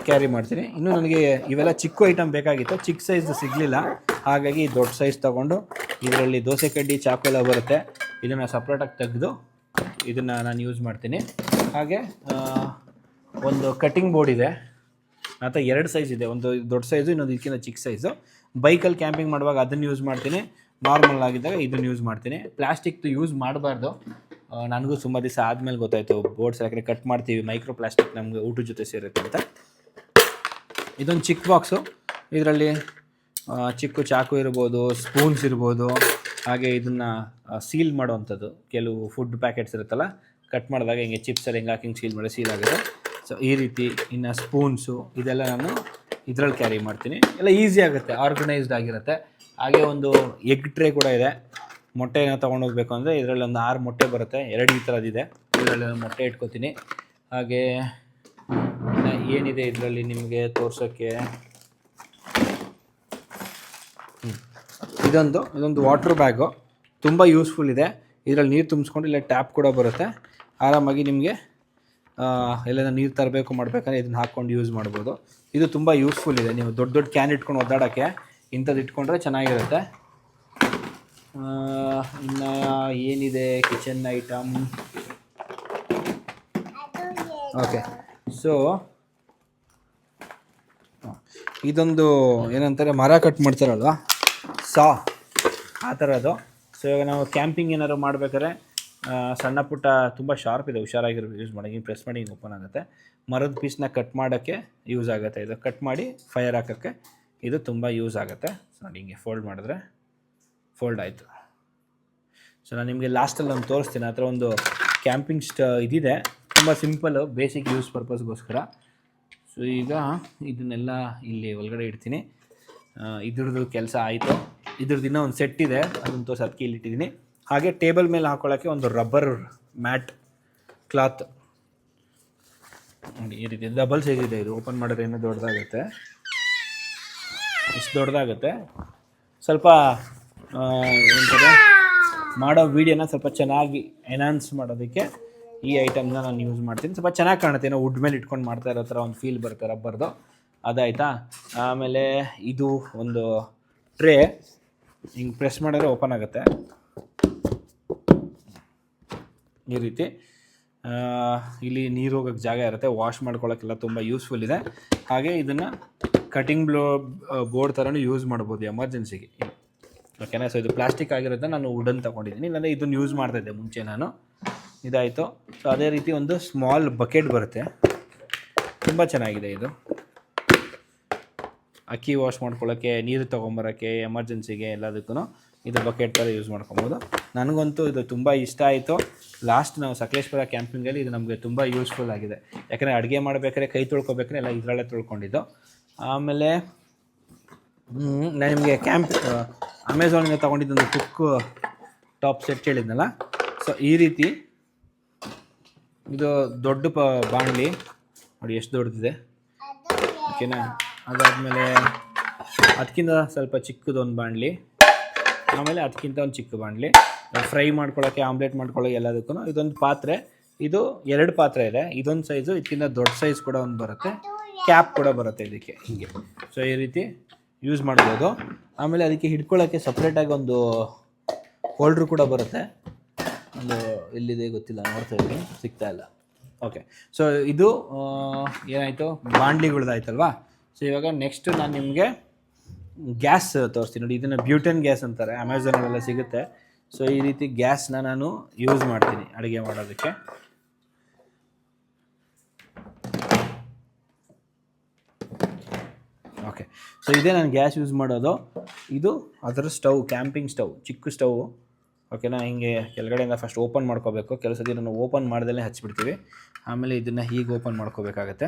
ಕ್ಯಾರಿ ಮಾಡ್ತೀನಿ. ಇನ್ನು ನನಗೆ ಇವೆಲ್ಲ ಚಿಕ್ಕ ಐಟಮ್ ಬೇಕಾಗಿತ್ತು. ಚಿಕ್ಕ ಸೈಜ್ ಸಿಗಲಿಲ್ಲ. ಹಾಗಾಗಿ ದೊಡ್ಡ ಸೈಜ್ ತೊಗೊಂಡು ಇದರಲ್ಲಿ ದೋಸೆ ಕಡ್ಡಿ, ಚಾಕು ಎಲ್ಲ ಬರುತ್ತೆ. ಇದನ್ನು ಸಪ್ರೇಟಾಗಿ ತೆಗೆದು ಇದನ್ನು ನಾನು ಯೂಸ್ ಮಾಡ್ತೀನಿ. ಹಾಗೆ ಒಂದು ಕಟ್ಟಿಂಗ್ ಬೋರ್ಡ್ ಇದೆ. ಅಥವಾ ಎರಡು ಸೈಜ್ ಇದೆ. ಒಂದು ದೊಡ್ಡ ಸೈಜು ಇನ್ನೊಂದು ಇದಕ್ಕಿಂತ ಚಿಕ್ಕ ಸೈಜು ಬೈಕಲ್ಲಿ ಕ್ಯಾಂಪಿಂಗ್ ಮಾಡುವಾಗ ಅದನ್ನು ಯೂಸ್ ಮಾಡ್ತೀನಿ. ನಾರ್ಮಲ್ ಆಗಿದ್ದಾಗ ಇದನ್ನು ಯೂಸ್ ಮಾಡ್ತೀನಿ. ಪ್ಲಾಸ್ಟಿಕ್ದು ಯೂಸ್ ಮಾಡಬಾರ್ದು. ನನಗೂ ತುಂಬ ದಿವಸ ಆದಮೇಲೆ ಗೊತ್ತಾಯಿತು ಬೋರ್ಡ್ಸ್ ಯಾಕಂದರೆ ಕಟ್ ಮಾಡ್ತೀವಿ ಮೈಕ್ರೋ ಪ್ಲಾಸ್ಟಿಕ್ ನಮಗೆ ಊಟದ ಜೊತೆ ಸೇರುತ್ತೆ ಅಂತ. ಇದೊಂದು ಚಿಕ್ಕ ಬಾಕ್ಸು ಇದರಲ್ಲಿ ಚಿಕ್ಕ ಚಾಕು ಇರ್ಬೋದು ಸ್ಪೂನ್ಸ್ ಇರ್ಬೋದು, ಹಾಗೆ ಇದನ್ನು ಸೀಲ್ ಮಾಡುವಂಥದ್ದು. ಕೆಲವು ಫುಡ್ ಪ್ಯಾಕೆಟ್ಸ್ ಇರುತ್ತಲ್ಲ ಕಟ್ ಮಾಡಿದಾಗ ಹಿಂಗೆ ಚಿಪ್ಸಲ್ಲಿ ಹಿಂಗೆ ಹಾಕಿ ಸೀಲ್ ಮಾಡಿ ಸೀಲ್ ಆಗುತ್ತೆ. ಸೊ ಈ ರೀತಿ ಇನ್ನು ಸ್ಪೂನ್ಸು ಇದೆಲ್ಲ ನಾನು ಇದರಲ್ಲಿ ಕ್ಯಾರಿ ಮಾಡ್ತೀನಿ. ಎಲ್ಲ ಈಸಿ ಆಗುತ್ತೆ ಆರ್ಗನೈಸ್ಡ್ ಆಗಿರುತ್ತೆ. ಹಾಗೆ ಒಂದು ಎಗ್ ಟ್ರೇ ಕೂಡ ಇದೆ. ಮೊಟ್ಟೆನ ತೊಗೊಂಡು ಹೋಗ್ಬೇಕು ಅಂದರೆ ಇದರಲ್ಲಿ ಒಂದು ಆರು ಮೊಟ್ಟೆ ಬರುತ್ತೆ. ಎರಡು ಈ ಥರದ್ದಿದೆ ಇದರಲ್ಲಿ ಒಂದು ಮೊಟ್ಟೆ ಇಟ್ಕೋತೀನಿ. ಹಾಗೆ ಏನಿದೆ ಇದರಲ್ಲಿ ನಿಮಗೆ ತೋರ್ಸೋಕ್ಕೆ? ಇದೊಂದು ಇದೊಂದು ವಾಟ್ರ್ ಬ್ಯಾಗು ತುಂಬ ಯೂಸ್ಫುಲ್ ಇದೆ. ಇದರಲ್ಲಿ ನೀರು ತುಂಬಿಸ್ಕೊಂಡು ಇಲ್ಲ ಟ್ಯಾಪ್ ಕೂಡ ಬರುತ್ತೆ. ಆರಾಮಾಗಿ ನಿಮಗೆ ಎಲ್ಲ ನೀರು ತರಬೇಕು ಮಾಡಬೇಕಂದ್ರೆ ಇದನ್ನ ಹಾಕ್ಕೊಂಡು ಯೂಸ್ ಮಾಡ್ಬೋದು. ಇದು ತುಂಬ ಯೂಸ್ಫುಲ್ ಇದೆ. ನೀವು ದೊಡ್ಡ ದೊಡ್ಡ ಕ್ಯಾನ್ ಇಟ್ಕೊಂಡು ಒದ್ದಾಡೋಕ್ಕೆ ಇಂಥದ್ದು ಇಟ್ಕೊಂಡ್ರೆ ಚೆನ್ನಾಗಿರುತ್ತೆ. ಇನ್ನು ಏನಿದೆ ಕಿಚನ್ ಐಟಮ್ ಓಕೆ ಸೊ ಇದೊಂದು ಏನಂತಾರೆ, ಮರ ಕಟ್ ಮಾಡ್ತಾರಲ್ವ? ಸಾ ಆ ಥರದ್ದು ಸೊ ಇವಾಗ ನಾವು ಕ್ಯಾಂಪಿಂಗ್ ಏನಾದ್ರು ಮಾಡ್ಬೇಕಾದ್ರೆ ಸಣ್ಣ ಪುಟ್ಟ ತುಂಬ ಶಾರ್ಪ್ ಇದೆ ಹುಷಾರಾಗಿರೋ ಯೂಸ್ ಮಾಡಿ ಹಿಂಗೆ ಪ್ರೆಸ್ ಮಾಡಿ ಓಪನ್ ಆಗುತ್ತೆ. ಮರದ ಪೀಸ್ನ ಕಟ್ ಮಾಡೋಕ್ಕೆ ಯೂಸ್ ಆಗುತ್ತೆ. ಇದು ಕಟ್ ಮಾಡಿ ಫೈರ್ ಹಾಕೋಕ್ಕೆ ಇದು ತುಂಬ ಯೂಸ್ ಆಗುತ್ತೆ. ಸೊ ನೋಡಿ ಹಿಂಗೆ ಫೋಲ್ಡ್ ಮಾಡಿದ್ರೆ ಫೋಲ್ಡ್ ಆಯಿತು. ಸೊ ನಾನು ನಿಮಗೆ ಲಾಸ್ಟಲ್ಲಿ ನಾನು ತೋರಿಸ್ತೀನಿ. ಆ ಥರ ಒಂದು ಕ್ಯಾಂಪಿಂಗ್ ಸ್ಟ ಇದಿದೆ. ತುಂಬ ಸಿಂಪಲ್ಲು ಬೇಸಿಕ್ ಯೂಸ್ ಪರ್ಪಸ್ಗೋಸ್ಕರ ಸೊ ಈಗ ಇದನ್ನೆಲ್ಲ ಇಲ್ಲಿ ಒಳಗಡೆ ಇಡ್ತೀನಿ. ಇದ್ರದ್ದು ಕೆಲಸ ಆಯಿತು. ಇದ್ರದ್ದು ಇನ್ನೂ ಒಂದು ಸೆಟ್ ಇದೆ. ಅದನ್ನು ತೋರಿಸಿ ಅದಕ್ಕೆ ಇಲ್ಲಿ ಇಟ್ಟಿದ್ದೀನಿ ಹಾಗೆ ಟೇಬಲ್ ಮೇಲೆ ಹಾಕೊಳ್ಳೋಕ್ಕೆ ಒಂದು ರಬ್ಬರ್ ಮ್ಯಾಟ್ ಕ್ಲಾತ್ ನೋಡಿ, ಈ ರೀತಿ ಡಬಲ್ ಸೈಜ್ ಇದೆ. ಇದು ಓಪನ್ ಮಾಡಿದ್ರೆ ಇನ್ನೂ ದೊಡ್ಡದಾಗುತ್ತೆ. ಇಷ್ಟು ದೊಡ್ಡದಾಗುತ್ತೆ. ಸ್ವಲ್ಪ ಏನಂತಾರೆ ಮಾಡೋ ವೀಡಿಯೋನ ಸ್ವಲ್ಪ ಚೆನ್ನಾಗಿ ಎನ್ಹಾನ್ಸ್ ಮಾಡೋದಕ್ಕೆ ಈ ಐಟಮ್ನ ನಾನು ಯೂಸ್ ಮಾಡ್ತೀನಿ. ಸ್ವಲ್ಪ ಚೆನ್ನಾಗಿ ಕಾಣುತ್ತೆ. ಏನೋ ವುಡ್ ಮೇಲೆ ಇಟ್ಕೊಂಡು ಮಾಡ್ತಾ ಇರೋ ಥರ ಒಂದು ಫೀಲ್ ಬರುತ್ತೆ, ರಬ್ಬರ್ದು. ಅದಾಯ್ತಾ? ಆಮೇಲೆ ಇದು ಒಂದು ಟ್ರೇ ಹಿಂಗೆ ಪ್ರೆಸ್ ಮಾಡಿದ್ರೆ ಓಪನ್ ಆಗುತ್ತೆ. ಈ ರೀತಿ. ಇಲ್ಲಿ ನೀರು ಹೋಗೋಕ್ಕೆ ಜಾಗ ಇರುತ್ತೆ. ವಾಶ್ ಮಾಡ್ಕೊಳ್ಳೋಕ್ಕೆಲ್ಲ ತುಂಬ ಯೂಸ್ಫುಲ್ ಇದೆ. ಹಾಗೆ ಇದನ್ನು ಕಟಿಂಗ್ ಬ್ಲೋ ಬೋರ್ಡ್ ಥರನೂ ಯೂಸ್ ಮಾಡ್ಬೋದು ಎಮರ್ಜೆನ್ಸಿಗೆ ಓಕೆನಾ ಸೊ ಇದು ಪ್ಲಾಸ್ಟಿಕ್ ಆಗಿರೋದನ್ನ ನಾನು ವುಡನ್ ತೊಗೊಂಡಿದ್ದೀನಿ. ಇಲ್ಲಾಂದರೆ ಇದನ್ನು ಯೂಸ್ ಮಾಡ್ತಾ ಇದ್ದೆ ಮುಂಚೆ ನಾನು. ಇದಾಯಿತು. ಸೊ ಅದೇ ರೀತಿ ಒಂದು ಸ್ಮಾಲ್ ಬಕೆಟ್ ಬರುತ್ತೆ. ತುಂಬ ಚೆನ್ನಾಗಿದೆ ಇದು. ಅಕ್ಕಿ ವಾಶ್ ಮಾಡ್ಕೊಳ್ಳೋಕ್ಕೆ ನೀರು ತೊಗೊಂಬರೋಕ್ಕೆ ಎಮರ್ಜೆನ್ಸಿಗೆ ಎಲ್ಲದಕ್ಕೂ ಇದು ಬಕೆಟ್ ಥರ ಯೂಸ್ ಮಾಡ್ಕೊಬೋದು. ನನಗಂತೂ ಇದು ತುಂಬ ಇಷ್ಟ ಆಯಿತು. ಲಾಸ್ಟ್ ನಾವು ಸಕಲೇಶ್ವರ ಕ್ಯಾಂಪಿಂಗಲ್ಲಿ ಇದು ನಮಗೆ ತುಂಬ ಯೂಸ್ಫುಲ್ ಆಗಿದೆ. ಯಾಕಂದರೆ ಅಡುಗೆ ಮಾಡಬೇಕಾದ್ರೆ ಕೈ ತೊಳ್ಕೊಬೇಕಾದ್ರೆ ಎಲ್ಲ ಇದರಲ್ಲೇ ತೊಳ್ಕೊಂಡಿದ್ದು. ಆಮೇಲೆ ನಾನು ನಿಮಗೆ ಕ್ಯಾಂಪ್ ಅಮೆಝಾನಿಂದ ತೊಗೊಂಡಿದ್ದೊಂದು ಕುಕ್ ಟಾಪ್ ಸೆಟ್ ಹೇಳಿದ್ನಲ್ಲ ಸೊ ಈ ರೀತಿ ಇದು ದೊಡ್ಡ ಪ, ಬಾಣಲಿ. ನೋಡಿ, ಎಷ್ಟು ದೊಡ್ಡದಿದೆ. ಓಕೆನಾ? ಅದಾದಮೇಲೆ ಅದಕ್ಕಿಂತ ಸ್ವಲ್ಪ ಚಿಕ್ಕದೊಂದು ಬಾಣಲಿ. ಆಮೇಲೆ ಅದಕ್ಕಿಂತ ಒಂದು ಚಿಕ್ಕ ಬಾಣಲಿ. ಫ್ರೈ ಮಾಡ್ಕೊಳ್ಳೋಕ್ಕೆ ಆಮ್ಲೆಟ್ ಮಾಡ್ಕೊಳ್ಳೋಕೆ ಎಲ್ಲದಕ್ಕೂ ಇದೊಂದು ಪಾತ್ರೆ. ಇದು ಎರಡು ಪಾತ್ರೆ ಇದೆ. ಇದೊಂದು ಸೈಜು ಇದಕ್ಕಿಂತ ದೊಡ್ಡ ಸೈಜ್ ಕೂಡ ಒಂದು ಬರುತ್ತೆ. ಕ್ಯಾಪ್ ಕೂಡ ಬರುತ್ತೆ ಇದಕ್ಕೆ. ಹೀಗೆ. ಸೊ ಈ ರೀತಿ ಯೂಸ್ ಮಾಡ್ಬೋದು. ಆಮೇಲೆ ಅದಕ್ಕೆ ಹಿಡ್ಕೊಳ್ಳೋಕ್ಕೆ ಸಪ್ರೇಟಾಗಿ ಒಂದು ಹೋಲ್ಡ್ರು ಕೂಡ ಬರುತ್ತೆ. ಒಂದು ಎಲ್ಲಿದೆ ಗೊತ್ತಿಲ್ಲ ನೋಡ್ತಾ ಇದ್ದೀನಿ ಸಿಗ್ತಾ ಇಲ್ಲ. ಓಕೆ ಸೊ ಇದು ಏನಾಯಿತು? ಬಾಂಡ್ಲಿಗಳ್ದಾಯ್ತಲ್ವಾ? ಸೊ ಇವಾಗ ನೆಕ್ಸ್ಟ್ ನಾನು ನಿಮಗೆ ಗ್ಯಾಸ್ ತೋರಿಸ್ತೀನಿ. ನೋಡಿ ಇದನ್ನು ಬ್ಯೂಟನ್ ಗ್ಯಾಸ್ ಅಂತಾರೆ. ಅಮೆಝಾನಲ್ಲೆಲ್ಲ ಸಿಗುತ್ತೆ. ಸೊ ಈ ರೀತಿ ಗ್ಯಾಸ್ನ ನಾನು ಯೂಸ್ ಮಾಡ್ತೀನಿ ಅಡುಗೆ ಮಾಡೋದಕ್ಕೆ ಓಕೆ ಸೊ ಇದೇ ನಾನು ಗ್ಯಾಸ್ ಯೂಸ್ ಮಾಡೋದು. ಇದು ಅದರ ಸ್ಟವ್ ಕ್ಯಾಂಪಿಂಗ್ ಸ್ಟವ್ ಚಿಕ್ಕ ಸ್ಟವ್ ಓಕೆನಾ ಹಿಂಗೆ ಕೆಳಗಡೆಯಿಂದ ಫಸ್ಟ್ ಓಪನ್ ಮಾಡ್ಕೋಬೇಕು. ಕೆಲವು ಸತಿ ನಾನು ಓಪನ್ ಮಾಡ್ದಲ್ಲೇ ಹಚ್ಚಿಬಿಡ್ತೀವಿ ಆಮೇಲೆ ಇದನ್ನು ಹೀಗೆ ಓಪನ್ ಮಾಡ್ಕೋಬೇಕಾಗತ್ತೆ.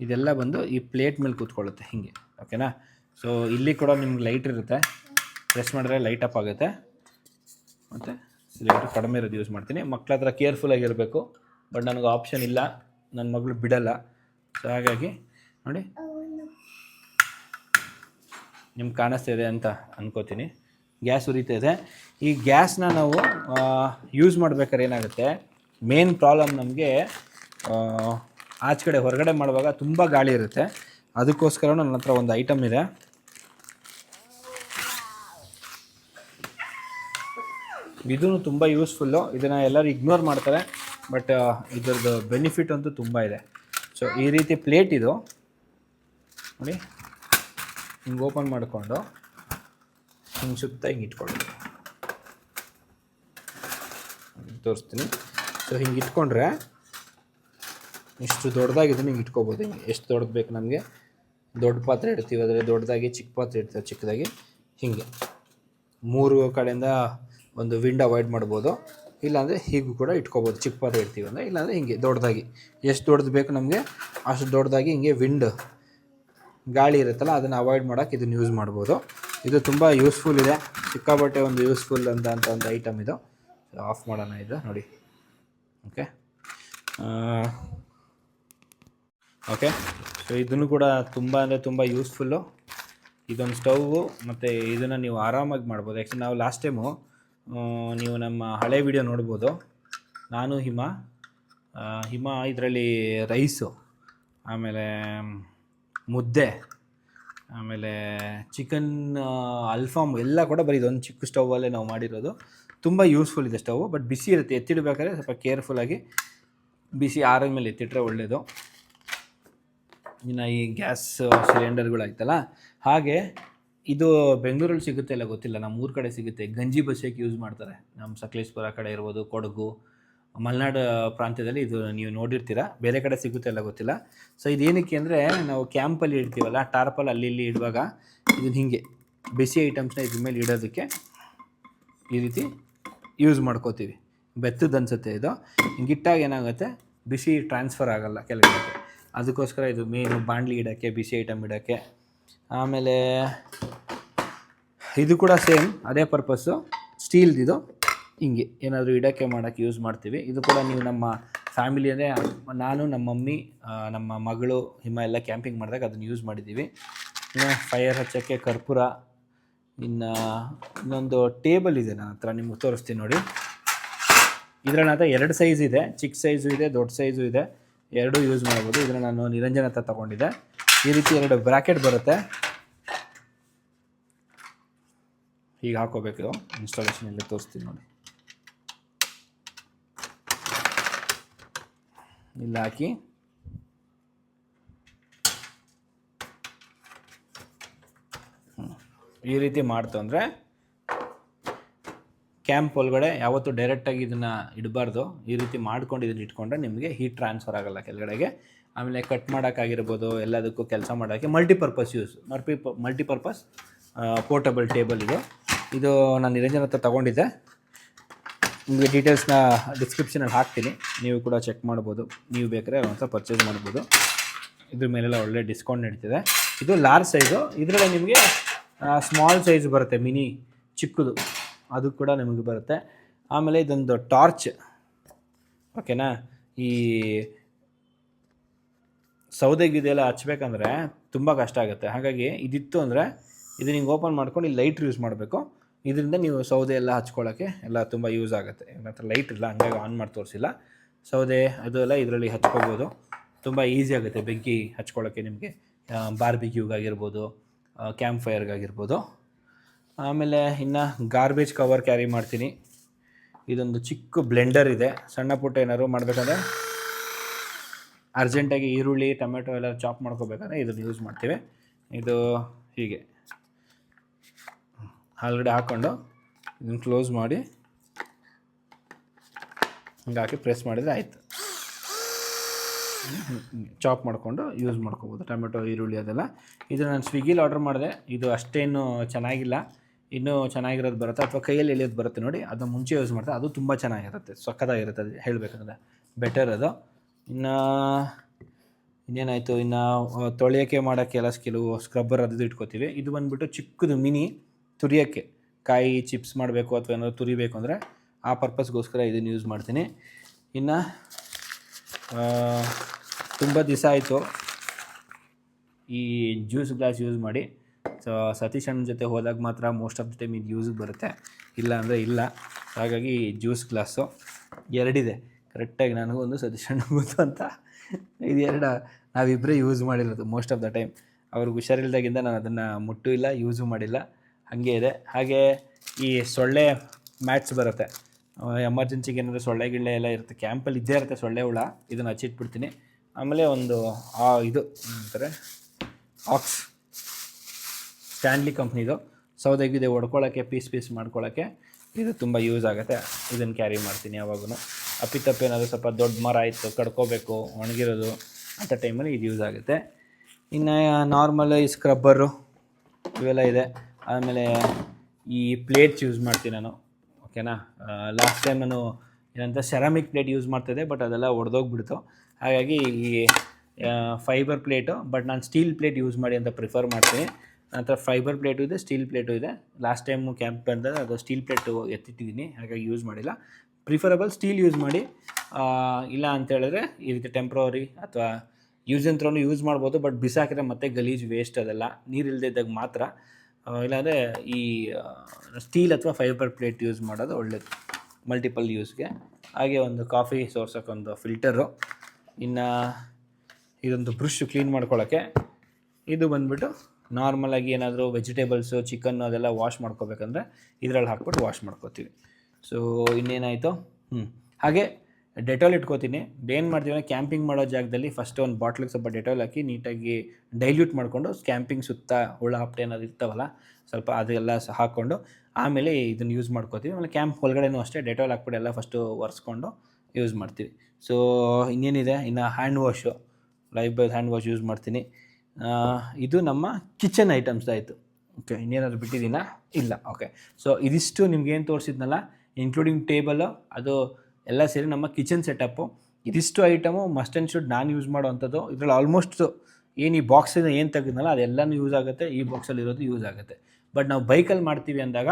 ಇದೆಲ್ಲ ಬಂದು ಈ ಪ್ಲೇಟ್ ಮೇಲೆ ಕೂತ್ಕೊಳ್ಳುತ್ತೆ, ಹೀಗೆ. ಓಕೆನಾ ಸೊ ಇಲ್ಲಿ ಕೂಡ ನಿಮ್ಗೆ ಲೈಟ್ ಇರುತ್ತೆ. ಪ್ರೆಸ್ ಮಾಡಿದ್ರೆ ಲೈಟ್ ಅಪ್ ಆಗುತ್ತೆ. ಮತ್ತು ಸಿಲಿಂಡರ್ ಕಡಿಮೆ ಇರೋದು ಯೂಸ್ ಮಾಡ್ತೀನಿ. ಮಕ್ಳ ಹತ್ರ ಕೇರ್ಫುಲ್ ಆಗಿರಬೇಕು. ಬಟ್ ನನಗೆ ಆಪ್ಷನ್ ಇಲ್ಲ. ನನ್ನ ಮಗಳು ಬಿಡಲ್ಲ. ಸೊ ಹಾಗಾಗಿ ನೋಡಿ. ನಿಮ್ಗೆ ಕಾಣಿಸ್ತಾ ಇದೆ ಅಂತ ಅನ್ಕೋತೀನಿ. ಗ್ಯಾಸ್ ಉರಿತಾ ಇದೆ ಈ ಗ್ಯಾಸ್ನ ನಾವು ಯೂಸ್ ಮಾಡ್ಬೇಕಾದ್ರೆ ಏನಾಗುತ್ತೆ? ಮೇನ್ ಪ್ರಾಬ್ಲಮ್ ನಮಗೆ ಆಚೆ ಕಡೆ ಹೊರಗಡೆ ಮಾಡುವಾಗ ತುಂಬ ಗಾಳಿ ಇರುತ್ತೆ. ಅದಕ್ಕೋಸ್ಕರ ನನ್ನ ಹತ್ರ ಒಂದು ಐಟಮ್ ಇದೆ. ಇದೂ ತುಂಬ ಯೂಸ್ಫುಲ್ಲು ಇದನ್ನು ಎಲ್ಲರೂ ಇಗ್ನೋರ್ ಮಾಡ್ತಾರೆ. ಬಟ್ ಇದರದ್ದು ಬೆನಿಫಿಟ್ ಅಂತೂ ತುಂಬ ಇದೆ. ಸೊ ಈ ರೀತಿ ಪ್ಲೇಟ್ ಇದು. ನೋಡಿ. ಹಿಂಗೆ ಓಪನ್ ಮಾಡಿಕೊಂಡು ಹಿಂಗೆ ಸುತ್ತ ಹಿಂಗೆ ಇಟ್ಕೊಂಡು ತೋರಿಸ್ತೀನಿ. ಸೊ ಹಿಂಗೆ ಇಟ್ಕೊಂಡ್ರೆ ಇಷ್ಟು ದೊಡ್ಡದಾಗಿ ಇದನ್ನು ಹಿಂಗೆ ಇಟ್ಕೊಬೋದು ಹಿಂಗೆ. ಎಷ್ಟು ದೊಡ್ಡದು ಬೇಕು ನಮಗೆ? ದೊಡ್ಡ ಪಾತ್ರೆ ಇಡ್ತೀವಿ. ಅದರಲ್ಲಿ ದೊಡ್ಡದಾಗಿ ಚಿಕ್ಕ ಪಾತ್ರೆ ಇಡ್ತೀವಿ, ಚಿಕ್ಕದಾಗಿ. ಹೀಗೆ. ಮೂರು ಕಡೆಯಿಂದ ಒಂದು ವಿಂಡ್ ಅವಾಯ್ಡ್ ಮಾಡ್ಬೋದು. ಇಲ್ಲಾಂದರೆ ಹೀಗೂ ಕೂಡ ಇಟ್ಕೊಬೋದು. ಚಿಕ್ಕ ಪಾತ್ರೆ ಇಡ್ತೀವಿ ಅಂದರೆ. ಇಲ್ಲಾಂದರೆ ಹಿಂಗೆ ದೊಡ್ಡದಾಗಿ. ಎಷ್ಟು ದೊಡ್ಡದು ಬೇಕು ನಮಗೆ ಅಷ್ಟು ದೊಡ್ಡದಾಗಿ ಹಿಂಗೆ ವಿಂಡ್ ಗಾಳಿ ಇರುತ್ತಲ್ಲ, ಅದನ್ನು ಅವಾಯ್ಡ್ ಮಾಡೋಕ್ಕೆ ಇದನ್ನು ಯೂಸ್ ಮಾಡ್ಬೋದು. ಇದು ತುಂಬ ಯೂಸ್ಫುಲ್ ಇದೆ. ಸಿಕ್ಕಾಬಟ್ಟೆ ಒಂದು ಯೂಸ್ಫುಲ್ ಅಂತ ಅಂತ ಒಂದು ಐಟಮ್ ಇದು. ಆಫ್ ಮಾಡೋಣ ಇದು, ನೋಡಿ. ಓಕೆ ಓಕೆ ಸೊ ಇದನ್ನು ಕೂಡ ತುಂಬ ಅಂದರೆ ತುಂಬ ಯೂಸ್ಫುಲ್ಲು ಇದೊಂದು ಸ್ಟವ್ವು ಮತ್ತು ಇದನ್ನು ನೀವು ಆರಾಮಾಗಿ ಮಾಡ್ಬೋದು. ಯಾಕೆಂದರೆ ನಾವು ಲಾಸ್ಟ್ ಟೈಮು ನೀವು ನಮ್ಮ ಹಳೆ ವಿಡಿಯೋ ನೋಡ್ಬೋದು. ನಾನು, ಹಿಮ ಹಿಮ ಇದರಲ್ಲಿ ರೈಸು ಆಮೇಲೆ ಮುದ್ದೆ, ಆಮೇಲೆ ಚಿಕನ್ ಅಲ್ಫಾಮ್ ಎಲ್ಲ ಕೂಡ ಬರೀ ಇದೊಂದು ಚಿಕ್ಕ ಸ್ಟವಲ್ಲೇ ನಾವು ಮಾಡಿರೋದು. ತುಂಬ ಯೂಸ್ಫುಲ್ ಇದೆ ಸ್ಟವ್ ಬಟ್ ಬಿಸಿ ಇರುತ್ತೆ. ಎತ್ತಿಡಬೇಕಾದ್ರೆ ಸ್ವಲ್ಪ ಕೇರ್ಫುಲ್ಲಾಗಿ ಬಿಸಿ ಆರದ ಮೇಲೆ ಎತ್ತಿಟ್ರೆ ಒಳ್ಳೆಯದು ಇನ್ನು ಈ ಗ್ಯಾಸ್ ಸಿಲಿಂಡರ್ಗಳಾಯ್ತಲ್ಲ ಹಾಗೆ ಇದು ಬೆಂಗಳೂರಲ್ಲಿ ಸಿಗುತ್ತೆ ಇಲ್ಲ ಗೊತ್ತಿಲ್ಲ. ನಮ್ಮ ಊರ ಕಡೆ ಸಿಗುತ್ತೆ. ಗಂಜಿ ಬಸಿಯಕ್ಕೆ ಯೂಸ್ ಮಾಡ್ತಾರೆ. ನಮ್ಮ ಸಕಲೇಶ್ಪುರ ಕಡೆ ಇರ್ಬೋದು, ಕೊಡಗು ಮಲೆನಾಡು ಪ್ರಾಂತ್ಯದಲ್ಲಿ ಇದು ನೀವು ನೋಡಿರ್ತೀರ. ಬೇರೆ ಕಡೆ ಸಿಗುತ್ತೆ ಅಲ್ಲ ಗೊತ್ತಿಲ್ಲ. ಸೊ ಇದೇನಕ್ಕೆ ಅಂದರೆ ನಾವು ಕ್ಯಾಂಪಲ್ಲಿ ಇಡ್ತೀವಲ್ಲ, ಟಾರ್ಪಲ್ ಅಲ್ಲಿ ಇಲ್ಲಿ ಇಡುವಾಗ ಇದನ್ನ ಹಿಂಗೆ ಬಿಸಿ ಐಟಮ್ಸ್ನ ಇದ್ರ ಮೇಲೆ ಇಡೋದಕ್ಕೆ ಈ ರೀತಿ ಯೂಸ್ ಮಾಡ್ಕೋತೀವಿ. ಬೆತ್ತದ ಅನಿಸುತ್ತೆ ಇದು. ಹಿಂಗಿಟ್ಟಾಗ ಏನಾಗುತ್ತೆ, ಬಿಸಿ ಟ್ರಾನ್ಸ್ಫರ್ ಆಗೋಲ್ಲ ಕೆಲವೊಮ್ಮೆ ಅದಕ್ಕೋಸ್ಕರ ಇದು ಮೇನು ಬಾಣಲಿ ಇಡೋಕ್ಕೆ, ಬಿಸಿ ಐಟಮ್ ಇಡೋಕ್ಕೆ. ಆಮೇಲೆ ಇದು ಕೂಡ ಸೇಮ್ ಅದೇ ಪರ್ಪಸ್ಸು ಸ್ಟೀಲ್ದಿದು ಹಿಂಗೆ ಏನಾದರೂ ಇಡೋಕ್ಕೆ ಮಾಡೋಕ್ಕೆ ಯೂಸ್ ಮಾಡ್ತೀವಿ. ಇದು ಕೂಡ ನೀವು ನಮ್ಮ ಫ್ಯಾಮಿಲಿ ಅಂದರೆ ನಾನು, ನಮ್ಮ ಮಮ್ಮಿ ನಮ್ಮ ಮಗಳು, ಹಿಮ ಎಲ್ಲ ಕ್ಯಾಂಪಿಂಗ್ ಮಾಡಿದಾಗ ಅದನ್ನು ಯೂಸ್ ಮಾಡಿದ್ದೀವಿ. ಇನ್ನು ಫೈರ್ ಹಚ್ಚೋಕ್ಕೆ ಕರ್ಪೂರ, ಇನ್ನು ಇನ್ನೊಂದು ಟೇಬಲ್ ಇದೆ ನನ್ನ ಹತ್ರ, ನಿಮ್ಗೆ ತೋರಿಸ್ತೀನಿ ನೋಡಿ. ಹತ್ರ ಎರಡು ಸೈಜ್ ಇದೆ ಚಿಕ್ಕ ಸೈಜು ಇದೆ, ದೊಡ್ಡ ಸೈಜು ಇದೆ, ಎರಡೂ ಯೂಸ್ ಮಾಡ್ಬೋದು. ಇದನ್ನು ನಾನು ನಿರಂಜನ ಹತ್ರ ತೊಗೊಂಡಿದ್ದೆ. ಈ ರೀತಿ ಎರಡು ಬ್ರ್ಯಾಕೆಟ್ ಬರುತ್ತೆ. ಹೀಗೆ ಹಾಕೋಬೇಕು ಇನ್ಸ್ಟಾಲೇಷನ್ ಎಲ್ಲ ತೋರಿಸ್ತೀನಿ ನೋಡಿ. ಇಲ್ಲಿ ಹಾಕಿ ಈ ರೀತಿ ಮಾಡ್ತು ಅಂದರೆ ಕ್ಯಾಂಪ್ ಒಳಗಡೆ ಯಾವತ್ತೂ ಡೈರೆಕ್ಟಾಗಿ ಇದನ್ನು ಇಡಬಾರ್ದು. ಈ ರೀತಿ ಮಾಡ್ಕೊಂಡು ಇದನ್ನು ಇಟ್ಕೊಂಡ್ರೆ ನಿಮಗೆ ಹೀಟ್ ಟ್ರಾನ್ಸ್ಫರ್ ಆಗಲ್ಲ ಕೆಳಗಡೆಗೆ. ಆಮೇಲೆ ಕಟ್ ಮಾಡೋಕ್ಕಾಗಿರ್ಬೋದು, ಎಲ್ಲದಕ್ಕೂ ಕೆಲಸ ಮಾಡೋಕ್ಕೆ multipurpose use multi multipurpose portable table ಇದು. ಇದು ನಾನು ನಿರಂಜನ ಹತ್ರ ತೊಗೊಂಡಿದ್ದೆ. ನಿಮಗೆ ಡೀಟೇಲ್ಸ್ನ ಡಿಸ್ಕ್ರಿಪ್ಷನಲ್ಲಿ ಹಾಕ್ತೀನಿ. ನೀವು ಕೂಡ ಚೆಕ್ ಮಾಡ್ಬೋದು. ನೀವು ಬೇಕಾದ್ರೆ ಒಂದ್ಸಲ ಪರ್ಚೇಸ್ ಮಾಡ್ಬೋದು. ಇದ್ರ ಮೇಲೆಲ್ಲ ಒಳ್ಳೆ ಡಿಸ್ಕೌಂಟ್ ನಡೀತಿದೆ. ಇದು ಲಾರ್ಜ್ ಸೈಜು ಇದರಲ್ಲಿ ನಿಮಗೆ ಸ್ಮಾಲ್ ಸೈಜ್ ಬರುತ್ತೆ ಮಿನಿ ಚಿಕ್ಕದು. ಅದು ಕೂಡ ನಿಮಗೆ ಬರುತ್ತೆ. ಆಮೇಲೆ ಇದೊಂದು ಟಾರ್ಚ್ ಓಕೆನಾ ಈ ಸೌದೆಗಿದೆಲ್ಲ ಹಚ್ಬೇಕಂದ್ರೆ ತುಂಬ ಕಷ್ಟ ಆಗುತ್ತೆ. ಹಾಗಾಗಿ ಇದಿತ್ತು ಅಂದರೆ ಇದು ಹಿಂಗೆ ಓಪನ್ ಮಾಡ್ಕೊಂಡು ಇಲ್ಲಿ ಲೈಟ್ ಯೂಸ್ ಮಾಡಬೇಕು. ಇದರಿಂದ ನೀವು ಸೌದೆ ಎಲ್ಲ ಹಚ್ಕೊಳ್ಳೋಕ್ಕೆ ಎಲ್ಲ ತುಂಬ ಯೂಸ್ ಆಗುತ್ತೆ. ನನ್ನ ಲೈಟ್ ಇಲ್ಲ, ಹಂಗಾಗಿ ಆನ್ ಮಾಡಿ ತೋರಿಸಿಲ್ಲ. ಸೌದೆ ಅದು ಎಲ್ಲ ಇದರಲ್ಲಿ ಹಚ್ಕೋಬೋದು. ತುಂಬ ಈಸಿ ಆಗುತ್ತೆ ಬೆಂಕಿ ಹಚ್ಕೊಳ್ಳೋಕ್ಕೆ ನಿಮಗೆ. ಬಾರ್ಬಿಕ್ಯೂಗಾಗಿರ್ಬೋದು ಕ್ಯಾಂಪ್ ಫೈರ್ಗಾಗಿರ್ಬೋದು ಆಮೇಲೆ ಇನ್ನು ಗಾರ್ಬೇಜ್ ಕವರ್ ಕ್ಯಾರಿ ಮಾಡ್ತೀನಿ. ಇದೊಂದು ಚಿಕ್ಕ ಬ್ಲೆಂಡರ್ ಇದೆ. ಸಣ್ಣ ಪುಟ್ಟ ಏನಾದ್ರು ಮಾಡಬೇಕಂದ್ರೆ ಅರ್ಜೆಂಟಾಗಿ ಈರುಳ್ಳಿ, ಟೊಮೆಟೊ ಎಲ್ಲ ಚಾಪ್ ಮಾಡ್ಕೋಬೇಕಂದ್ರೆ ಇದನ್ನು ಯೂಸ್ ಮಾಡ್ತೀವಿ. ಇದು ಹೀಗೆ. ಆಲ್ರೆಡಿ ಹಾಕ್ಕೊಂಡು ಇದನ್ನು ಕ್ಲೋಸ್ ಮಾಡಿ ಹಿಂಗೆ ಹಾಕಿ ಪ್ರೆಸ್ ಮಾಡಿದರೆ ಆಯಿತು. ಚಾಪ್ ಮಾಡಿಕೊಂಡು ಯೂಸ್ ಮಾಡ್ಕೋಬೋದು, ಟೊಮೆಟೊ, ಈರುಳ್ಳಿ ಅದೆಲ್ಲ. ಇದು ನಾನು ಸ್ವಿಗ್ಗಿಲಿ ಆರ್ಡರ್ ಮಾಡಿದೆ. ಇದು ಅಷ್ಟೇನು ಚೆನ್ನಾಗಿಲ್ಲ. ಇನ್ನೂ ಚೆನ್ನಾಗಿರೋದು ಬರುತ್ತೆ ಅಥವಾ ಕೈಯಲ್ಲಿ ಎಳೆಯೋದು ಬರುತ್ತೆ ನೋಡಿ, ಅದು ಮುಂಚೆ ಯೂಸ್ ಮಾಡ್ತಾರೆ ಅದು ತುಂಬ ಚೆನ್ನಾಗಿರುತ್ತೆ ಸಕ್ಕತ್ತಾಗಿರುತ್ತೆ ಅದು ಹೇಳಬೇಕಂದ್ರೆ. ಬೆಟರ್ ಅದು. ಇನ್ನು ಇನ್ನೇನಾಯಿತು, ಇನ್ನು ತೊಳೆಯೋಕ್ಕೆ ಮಾಡೋಕ್ಕೆಲ್ಲ ಕೆಲವು ಸ್ಕ್ರಬ್ಬರ್ ಅದು ಇಟ್ಕೋತೀವಿ. ಇದು ಬಂದುಬಿಟ್ಟು ಚಿಕ್ಕದು, ಮಿನಿ. ತುರಿಯೋಕ್ಕೆ ಕಾಯಿ ಚಿಪ್ಸ್ ಮಾಡಬೇಕು ಅಥವಾ ಏನಾದ್ರು ತುರಿಬೇಕು ಅಂದರೆ ಆ ಪರ್ಪಸ್ಗೋಸ್ಕರ ಇದನ್ನು ಯೂಸ್ ಮಾಡ್ತೀನಿ. ಇನ್ನು ತುಂಬ ದಿವಸ ಆಯಿತು. ಈ ಜ್ಯೂಸ್ ಗ್ಲಾಸ್ ಯೂಸ್ ಮಾಡಿ. ಸೊ ಸತೀಶ್ ಅಣ್ಣನ ಜೊತೆ ಹೋದಾಗ ಮಾತ್ರ ಮೋಸ್ಟ್ ಆಫ್ ದ ಟೈಮ್ ಇದು ಯೂಸಿಗೆ ಬರುತ್ತೆ. ಇಲ್ಲ ಅಂದರೆ ಇಲ್ಲ. ಹಾಗಾಗಿ ಜ್ಯೂಸ್ ಗ್ಲಾಸು ಎರಡಿದೆ. ಕರೆಕ್ಟಾಗಿ ನನಗೂ ಒಂದು ಸತೀಶ್ ಅಣ್ಣಗೊಂದು ಅಂತ. ಇದು ಎರಡು ನಾವಿಬ್ಬರೇ ಯೂಸ್ ಮಾಡಿರೋದು ಮೋಸ್ಟ್ ಆಫ್ ದ ಟೈಮ್ ಅವ್ರಿಗೆ ಹುಷಾರಿಲ್ದಾಗಿಂದ ನಾನು ಅದನ್ನು ಮುಟ್ಟೂ ಇಲ್ಲ ಯೂಸು ಮಾಡಿಲ್ಲ. ಹಾಗೆ ಇದೆ. ಹಾಗೆ ಈ ಸೊಳ್ಳೆ ಮ್ಯಾಟ್ಸ್ ಬರುತ್ತೆ. ಎಮರ್ಜೆನ್ಸಿಗೆ ಏನಾದರೂ ಸೊಳ್ಳೆ ಗಿಳ್ಳೆ ಎಲ್ಲ ಇರುತ್ತೆ. ಕ್ಯಾಂಪಲ್ಲಿ ಇದ್ದೇ ಇರುತ್ತೆ ಸೊಳ್ಳೆ ಹುಳ. ಇದನ್ನು ಹಚ್ಚಿಟ್ಬಿಡ್ತೀನಿ. ಆಮೇಲೆ ಒಂದು, ಆ, ಇದು ಅಂತಾರೆ ಆಕ್ಸ್ ಸ್ಟ್ಯಾನ್ಲಿ ಕಂಪ್ನಿದು ಸೌದೆಗಿದೆ ಹೊಡ್ಕೊಳ್ಳೋಕ್ಕೆ ಪೀಸ್ ಪೀಸ್ ಮಾಡ್ಕೊಳ್ಳೋಕ್ಕೆ ಇದು ತುಂಬ ಯೂಸ್ ಆಗುತ್ತೆ. ಇದನ್ನು ಕ್ಯಾರಿ ಮಾಡ್ತೀನಿ ಯಾವಾಗೂ ಅಪ್ಪಿತಪ್ಪ ಏನಾದರೂ ಸ್ವಲ್ಪ ದೊಡ್ಡ ಮರ ಆಯಿತು ಕಡ್ಕೋಬೇಕು, ಒಣಗಿರೋದು ಅಂಥ ಟೈಮಲ್ಲಿ ಇದು ಯೂಸ್ ಆಗುತ್ತೆ. ಇನ್ನು ನಾರ್ಮಲ್ ಈ ಸ್ಕ್ರಬ್ಬರು ಇವೆಲ್ಲ ಇದೆ. ಆಮೇಲೆ ಈ ಪ್ಲೇಟ್ಸ್ ಯೂಸ್ ಮಾಡ್ತೀನಿ ನಾನು ಓಕೆನಾ ಲಾಸ್ಟ್ ಟೈಮ್ ನಾನು ಏನಂತ ಸೆರಾಮಿಕ್ ಪ್ಲೇಟ್ ಯೂಸ್ ಮಾಡ್ತಿದ್ದೆ ಬಟ್ ಅದೆಲ್ಲ ಒಡೆದೋಗ್ಬಿಡ್ತು. ಹಾಗಾಗಿ ಈ ಫೈಬರ್ ಪ್ಲೇಟು ಬಟ್ ನಾನು ಸ್ಟೀಲ್ ಪ್ಲೇಟ್ ಯೂಸ್ ಮಾಡಿ ಅಂತ ಪ್ರಿಫರ್ ಮಾಡ್ತೀನಿ. ನಂತರ ಫೈಬರ್ ಪ್ಲೇಟು ಇದೆ ಸ್ಟೀಲ್ ಪ್ಲೇಟು ಇದೆ. ಲಾಸ್ಟ್ ಟೈಮು ಕ್ಯಾಂಪ್ ಬಂದಾಗ ಅದು ಸ್ಟೀಲ್ ಪ್ಲೇಟು ಎತ್ತಿಟ್ಟಿದ್ದೀನಿ, ಹಾಗಾಗಿ ಯೂಸ್ ಮಾಡಿಲ್ಲ. ಪ್ರಿಫರಬಲ್ ಸ್ಟೀಲ್ ಯೂಸ್ ಮಾಡಿ ಇಲ್ಲ ಅಂತ ಹೇಳಿದ್ರೆ ಈ ರೀತಿ ಟೆಂಪ್ರವರಿ ಅಥವಾ ಯೂಸ್ ಅಂತ್ರೂ ಯೂಸ್ ಮಾಡ್ಬೋದು ಬಟ್ ಬಿಸಾಕಿದ್ರೆ ಮತ್ತೆ ಗಲೀಜು ವೇಸ್ಟ್ ಅದೆಲ್ಲ ನೀರಿಲ್ಲದೆ ಇದ್ದಾಗ ಮಾತ್ರ. ಇಲ್ಲಾಂದರೆ ಈ ಸ್ಟೀಲ್ ಅಥವಾ ಫೈಬರ್ ಪ್ಲೇಟ್ ಯೂಸ್ ಮಾಡೋದು ಒಳ್ಳೆಯದು ಮಲ್ಟಿಪಲ್ ಯೂಸ್ಗೆ ಹಾಗೆ ಒಂದು ಕಾಫಿ ಸೋರ್ಸೋಕ್ಕೊಂದು ಫಿಲ್ಟರು ಇನ್ನು ಇದೊಂದು ಬ್ರಷ್ ಕ್ಲೀನ್ ಮಾಡ್ಕೊಳ್ಳೋಕ್ಕೆ ಇದು ಬಂದುಬಿಟ್ಟು ನಾರ್ಮಲಾಗಿ ಏನಾದರೂ ವೆಜಿಟೇಬಲ್ಸು ಚಿಕನ್ನು ಅದೆಲ್ಲ ವಾಶ್ ಮಾಡ್ಕೋಬೇಕಂದ್ರೆ ಇದರಲ್ಲಿ ಹಾಕ್ಬಿಟ್ಟು ವಾಶ್ ಮಾಡ್ಕೋತೀವಿ. ಸೊ ಇನ್ನೇನಾಯಿತು? ಹ್ಞೂ ಹಾಗೆ ಡೆಟಾಲ್ ಇಟ್ಕೋತೀನಿ. ಏನು ಮಾಡ್ತೀವಿ ಕ್ಯಾಂಪಿಂಗ್ ಮಾಡೋ ಜಾಗದಲ್ಲಿ ಫಸ್ಟ್ ಒಂದು ಬಾಟ್ಲಿಗೆ ಸ್ವಲ್ಪ ಡೆಟಾಲ್ ಹಾಕಿ ನೀಟಾಗಿ ಡೈಲ್ಯೂಟ್ ಮಾಡಿಕೊಂಡು ಕ್ಯಾಂಪಿಂಗ್ ಸುತ್ತ ಹುಳ ಹಪ್ಟೆ ಏನಾದ್ರು ಇರ್ತಾವಲ್ಲ, ಸ್ವಲ್ಪ ಅದೆಲ್ಲ ಸಹ ಹಾಕ್ಕೊಂಡು ಆಮೇಲೆ ಇದನ್ನು ಯೂಸ್ ಮಾಡ್ಕೋತೀವಿ. ಆಮೇಲೆ ಕ್ಯಾಂಪ್ ಒಳಗಡೆನೂ ಅಷ್ಟೇ ಡೆಟಾಲ್ ಹಾಕ್ಬಿಟ್ಟು ಎಲ್ಲ ಫಸ್ಟು ಒರೆಸ್ಕೊಂಡು ಯೂಸ್ ಮಾಡ್ತೀವಿ. ಸೊ ಇನ್ನೇನಿದೆ? ಇನ್ನು hand wash Lifebuoy hand wash use ಮಾಡ್ತೀನಿ. ಇದು ನಮ್ಮ ಕಿಚನ್ ಐಟಮ್ಸ್ ಆಯಿತು. ಓಕೆ ಇನ್ನೇನಾದ್ರು ಬಿಟ್ಟಿದ್ದೀನಾ? ಇಲ್ಲ. ಓಕೆ ಸೊ ಇದಿಷ್ಟು ಏನು ತೋರಿಸಿದ್ನಲ್ಲ ಇನ್ಕ್ಲೂಡಿಂಗ್ ಟೇಬಲು ಅದು ಎಲ್ಲ ಸೇರಿ ನಮ್ಮ ಕಿಚನ್ ಸೆಟಪ್ಪು ಇದಿಷ್ಟು ಐಟಮು ಮಸ್ಟ್ ಆ್ಯಂಡ್ ಶುಡ್ ನಾನು ಯೂಸ್ ಮಾಡೋವಂಥದ್ದು. ಇದರಲ್ಲಿ ಆಲ್ಮೋಸ್ಟ್ ಏನು ಈ ಬಾಕ್ಸಿಂದ ಏನು ತೆಗೆದ್ನಲ್ಲ ಅದೆಲ್ಲನೂ ಯೂಸ್ ಆಗುತ್ತೆ, ಈ ಬಾಕ್ಸಲ್ಲಿ ಇರೋದು ಯೂಸ್ ಆಗುತ್ತೆ. ಬಟ್ ನಾವು ಬೈಕಲ್ಲಿ ಮಾಡ್ತೀವಿ ಅಂದಾಗ,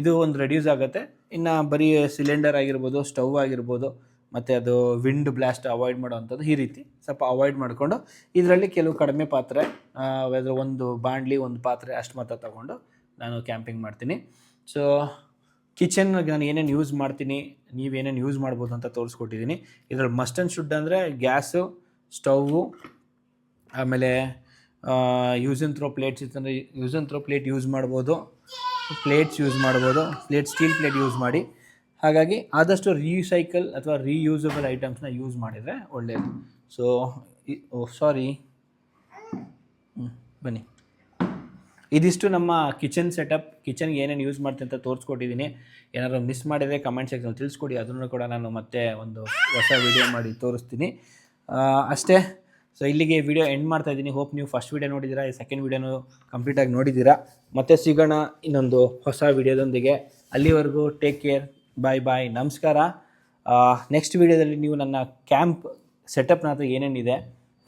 ಇದು ಒಂದು ರೆಡ್ಯೂಸ್ ಆಗುತ್ತೆ. ಇನ್ನು ಬರೀ ಸಿಲಿಂಡರ್ ಆಗಿರ್ಬೋದು ಸ್ಟವ್ ಆಗಿರ್ಬೋದು, ಮತ್ತು ಅದು ವಿಂಡ್ ಬ್ಲಾಸ್ಟ್ ಅವಾಯ್ಡ್ ಮಾಡೋವಂಥದ್ದು ಈ ರೀತಿ. ಸ್ವಲ್ಪ ಅವಾಯ್ಡ್ ಮಾಡಿಕೊಂಡು, ಇದರಲ್ಲಿ ಕೆಲವು ಕಡಿಮೆ ಪಾತ್ರೆ ಒಂದು ಬಾಂಡ್ಲಿ ಒಂದು ಪಾತ್ರೆ ಅಷ್ಟು ಮಾತ್ರ ತಗೊಂಡು ನಾನು ಕ್ಯಾಂಪಿಂಗ್ ಮಾಡ್ತೀನಿ. ಸೊ ಕಿಚನ್ಗೆ ನಾನು ಏನೇನು ಯೂಸ್ ಮಾಡ್ತೀನಿ ನೀವೇನೇನು ಯೂಸ್ ಮಾಡ್ಬೋದು ಅಂತ ತೋರಿಸ್ಕೊಟ್ಟಿದ್ದೀನಿ ಇದರಲ್ಲಿ ಮಸ್ಟ್ ಆ್ಯಂಡ್ ಶುಡ್ ಅಂದರೆ ಗ್ಯಾಸು ಸ್ಟೌವು ಆಮೇಲೆ ಯೂಸ್ ಆ್ಯಂಡ್ ಥ್ರೋ ಪ್ಲೇಟ್ಸ್ ಇತ್ತಂದರೆ use and throw plate use ಮಾಡ್ಬೋದು. ಪ್ಲೇಟ್ಸ್ ಯೂಸ್ ಮಾಡ್ಬೋದು. ಪ್ಲೇಟ್ ಸ್ಟೀಲ್ ಪ್ಲೇಟ್ ಯೂಸ್ ಮಾಡಿ. ಹಾಗಾಗಿ ಆದಷ್ಟು ರೀಸೈಕಲ್ ಅಥವಾ ರೀಯೂಸಬಲ್ ಐಟಮ್ಸ್ನ ಯೂಸ್ ಮಾಡಿದರೆ ಒಳ್ಳೆಯದು ಸೊ ಸಾರಿ ಬನ್ನಿ. ಇದಿಷ್ಟು ನಮ್ಮ ಕಿಚನ್ ಸೆಟಪ್ ಕಿಚನ್ಗೆ ಏನೇನು ಯೂಸ್ ಮಾಡ್ತೀನಿ ಅಂತ ತೋರಿಸ್ಕೊಟ್ಟಿದ್ದೀನಿ ಏನಾದರೂ ಮಿಸ್ ಮಾಡಿದರೆ ಕಮೆಂಟ್ ಸೆಕ್ಷನ್ ತಿಳಿಸ್ಕೊಡಿ. ಅದನ್ನು ಕೂಡ ನಾನು ಮತ್ತೆ ಒಂದು ಹೊಸ ವಿಡಿಯೋ ಮಾಡಿ ತೋರಿಸ್ತೀನಿ. ಅಷ್ಟೇ. ಸೊ ಇಲ್ಲಿಗೆ ವಿಡಿಯೋ ಎಂಡ್ ಮಾಡ್ತಾ ಇದ್ದೀನಿ. ಹೋಪ್ ನೀವು ಫಸ್ಟ್ ವಿಡಿಯೋ ನೋಡಿದ್ದೀರಾ, ಈ ಸೆಕೆಂಡ್ ವೀಡಿಯೋನು ಕಂಪ್ಲೀಟಾಗಿ ನೋಡಿದ್ದೀರಾ. ಮತ್ತೆ ಸಿಗೋಣ ಇನ್ನೊಂದು ಹೊಸ ವಿಡಿಯೋದೊಂದಿಗೆ ಅಲ್ಲಿವರೆಗೂ ಟೇಕ್ ಕೇರ್ ಬಾಯ್ ಬಾಯ್ ನಮಸ್ಕಾರ. ನೆಕ್ಸ್ಟ್ ವಿಡಿಯೋದಲ್ಲಿ ನೀವು ನನ್ನ ಕ್ಯಾಂಪ್ ಸೆಟಪ್ನ ಹತ್ರ ಏನೇನಿದೆ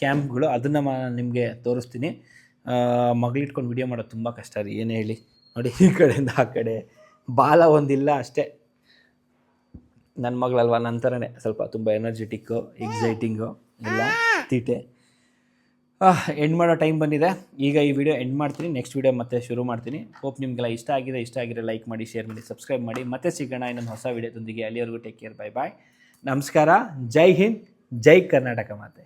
ಕ್ಯಾಂಪ್ಗಳು ಅದನ್ನು ನಾನು ನಿಮಗೆ ತೋರಿಸ್ತೀನಿ. ಮಗಳಿಟ್ಕೊಂಡು ವಿಡಿಯೋ ಮಾಡೋದು ತುಂಬ ಕಷ್ಟ ರೀ. ಏನು ಹೇಳಿ? ನೋಡಿ, ಈ ಕಡೆಯಿಂದ ಆ ಕಡೆ. ಬಾಲ ಒಂದಿಲ್ಲ ಅಷ್ಟೇ. ನನ್ನ ಮಗಳಲ್ವ? ನನ್ನ ಥರನೇ ಸ್ವಲ್ಪ ತುಂಬ ಎನರ್ಜೆಟಿಕ್ಕು ಎಕ್ಸೈಟಿಂಗು ಎಲ್ಲ ತೀಟೆ. ಎಂಡ್ ಮಾಡೋ ಟೈಮ್ ಬಂದಿದೆ. ಈಗ ಈ ವಿಡಿಯೋ ಎಂಡ್ ಮಾಡ್ತೀನಿ. ನೆಕ್ಸ್ಟ್ ವಿಡಿಯೋ ಮತ್ತೆ ಶುರು ಮಾಡ್ತೀನಿ. ಹೋಪ್ ನಿಮಗೆಲ್ಲ ಇಷ್ಟ ಆಗಿದೆ. ಇಷ್ಟ ಆಗಿರೋ ಲೈಕ್ ಮಾಡಿ ಶೇರ್ ಮಾಡಿ ಸಬ್ಸ್ಕ್ರೈಬ್ ಮಾಡಿ. ಮತ್ತೆ ಸಿಗೋಣ ಇನ್ನೊಂದು ಹೊಸ ವಿಡಿಯೋದೊಂದಿಗೆ ಅಲ್ಲಿವರೆಗೂ ಟೇಕ್ ಕೇರ್ ಬೈ ಬಾಯ್ ನಮಸ್ಕಾರ. ಜೈ ಹಿಂದ್. ಜೈ ಕರ್ನಾಟಕ ಮಾತೆ.